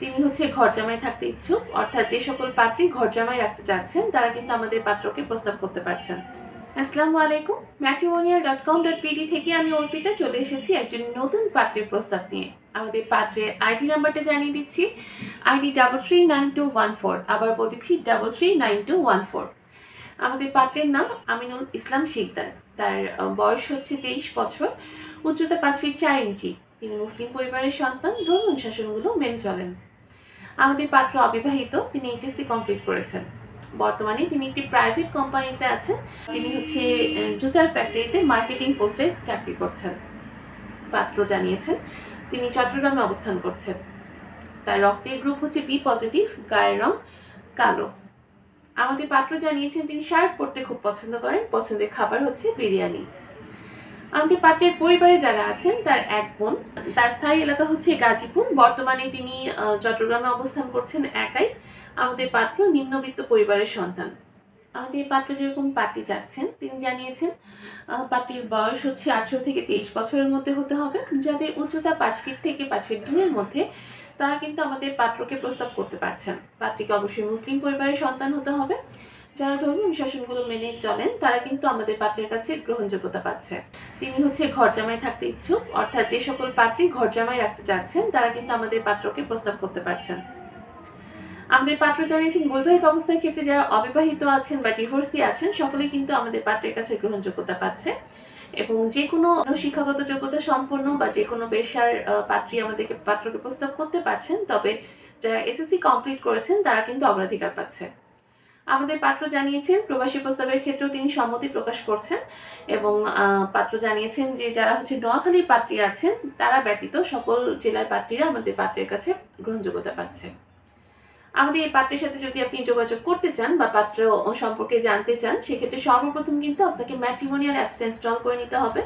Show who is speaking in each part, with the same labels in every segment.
Speaker 1: তিনি হচ্ছে ঘর জামাই থাকতে ইচ্ছুক। অর্থাৎ যে সকল পাত্রী ঘর জামাই রাখতে চাচ্ছেন, তারা কিন্তু আমাদের পাত্রকে প্রস্তাব করতে পারছেন। আসসালামু আলাইকুম। Matrimonial dot com dot PD থেকে আমি অর্পিতা চলে এসেছি একজন নতুন পাত্রের প্রস্তাব নিয়ে। আমাদের পাত্রের আইডি নাম্বারটা জানিয়ে দিচ্ছি। ID double three nine two one four আবার বলতেছি double three nine two one four আমাদের পাত্রের নাম আমিনুল ইসলাম শিকদার। তার বয়স হচ্ছে তেইশ বছর। উচ্চতা পাঁচ ফিট চার ইঞ্চি। তিনি মুসলিম পরিবারের সন্তান। ধর্ম অনুশাসনগুলো মেনে চলেন। আমাদের পাত্র অবিবাহিত, তিনি এইচএসসি কমপ্লিট করেছেন। বর্তমানে তিনি একটি প্রাইভেট কোম্পানিতে আছেন। তিনি হচ্ছে জুতার ফ্যাক্টরিতে মার্কেটিং পোস্টে চাকরি করছেন। পাত্র জানিয়েছেন, তিনি চট্টগ্রামে অবস্থান করছেন। তার রক্তের গ্রুপ হচ্ছে বি পজিটিভ গায়ের রং কালো। আমাদের পাত্র জানিয়েছেন, তিনি শার্ট পরতে খুব পছন্দ করেন। পছন্দের খাবার হচ্ছে বিরিয়ানি। আমাদের পাত্রের পরিবারে যারা আছেন, তার এক বোন। তার স্থায়ী এলাকা হচ্ছে গাজীপুর। বর্তমানে তিনি চট্টগ্রামে অবস্থান করছেন একাই। আমাদের পাত্র নিম্নবিত্ত পরিবারের সন্তান। আমাদের পাত্র যেরকম পাত্রী যাচ্ছেন তিনি জানিয়েছেন পাত্রীর বয়স হচ্ছে আঠেরো থেকে তেইশ বছরের মধ্যে হতে হবে। যাদের উচ্চতা পাঁচ ফিট থেকে পাঁচ ফিট দুইয়ের মধ্যে, তারা কিন্তু আমাদের পাত্রকে প্রস্তাব করতে পারছেন। পাত্রীকে অবশ্যই মুসলিম পরিবারের সন্তান হতে হবে। যারা ধর্মীয় অনুশাসনগুলো মেনে চলেন, তারা কিন্তু আমাদের পাত্রের কাছে গ্রহণযোগ্যতা পাচ্ছে। তিনি হচ্ছে ঘর জামাই থাকতে ইচ্ছুক, অর্থাৎ যে সকল পাত্রী ঘর জামাই রাখতে চাচ্ছেন, তারা কিন্তু আমাদের পাত্রকে প্রস্তাব করতে পারছেন। আমাদের পাত্র জানিয়েছেন, বৈবাহিক অবস্থার ক্ষেত্রে যারা অবিবাহিত আছেন বা ডিভোর্সি আছেন সকলেই কিন্তু আমাদের পাত্রের কাছে গ্রহণযোগ্যতা পাচ্ছে। এবং যে কোনো শিক্ষাগত যোগ্যতা সম্পন্ন বা যে কোনো পেশার পাত্রী আমাদেরকে পাত্রকে প্রস্তাব করতে পারছেন, তবে যারা এসএসসি কমপ্লিট করেছেন, তারা কিন্তু অগ্রাধিকার পাচ্ছে। আমাদের পাত্র জানিয়েছেন, প্রবাসী প্রস্তাবের ক্ষেত্রেও তিনি সম্মতি প্রকাশ করছেন এবং পাত্র জানিয়েছেন যে যারা হচ্ছে নোয়াখালীর পাত্রী আছেন, তারা ব্যতীত সকল জেলার পাত্রীরা আমাদের পাত্রের কাছে গ্রহণযোগ্যতা পাচ্ছে। আমাদের এই পাত্রের সাথে যদি আপনি যোগাযোগ করতে চান বা পাত্র সম্পর্কে জানতে চান, সেক্ষেত্রে সর্বপ্রথম কিন্তু আপনাকে ম্যাট্রিমোনিয়াল অ্যাপসটা ইনস্টল করে নিতে হবে।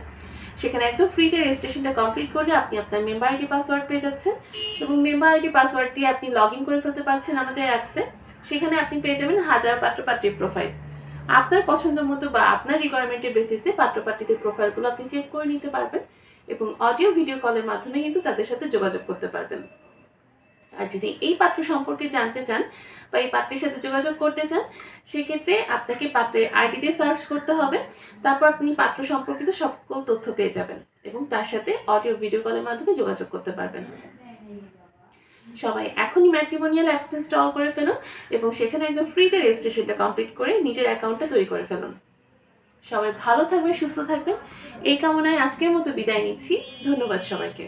Speaker 1: সেখানে একদম ফ্রিতে রেজিস্ট্রেশনটা কমপ্লিট করলে আপনি আপনার মেম্বার আইডি, পাসওয়ার্ড পেয়ে যাচ্ছেন এবং মেম্বার আইডি, পাসওয়ার্ড দিয়ে আপনি লগ ইন করে ফেলতে পারছেন আমাদের অ্যাপসে। সেখানে আপনি পেয়ে যাবেন হাজার পাত্রপাত্রীর প্রোফাইল আপনার পছন্দ মতো বা আপনার রিকোয়ারমেন্টের বেসিসে পাত্রপাত্রীদের প্রোফাইলগুলো আপনি চেক করে নিতে পারবেন এবং অডিও ভিডিও কলের মাধ্যমে কিন্তু তাদের সাথে যোগাযোগ করতে পারবেন। আর যদি এই পাত্র সম্পর্কে জানতে চান বা এই পাত্রের সাথে যোগাযোগ করতে চান, সেক্ষেত্রে আপনাকে পাত্রের আইডি দিয়ে সার্চ করতে হবে। তারপর আপনি পাত্র সম্পর্কিত সকল তথ্য পেয়ে যাবেন এবং তার সাথে অডিও ভিডিও কলের মাধ্যমে যোগাযোগ করতে পারবেন। সবাই এখনই ম্যাট্রিমোনিয়াল অ্যাপস ইনস্টল করে ফেলুন এবং সেখানে একদম ফ্রিতে রেজিস্ট্রেশনটা কমপ্লিট করে নিজের অ্যাকাউন্টটা তৈরি করে ফেলুন। সবাই ভালো থাকবেন, সুস্থ থাকবেন। এই কামনায় আজকের মতো বিদায় নিচ্ছি। ধন্যবাদ সবাইকে।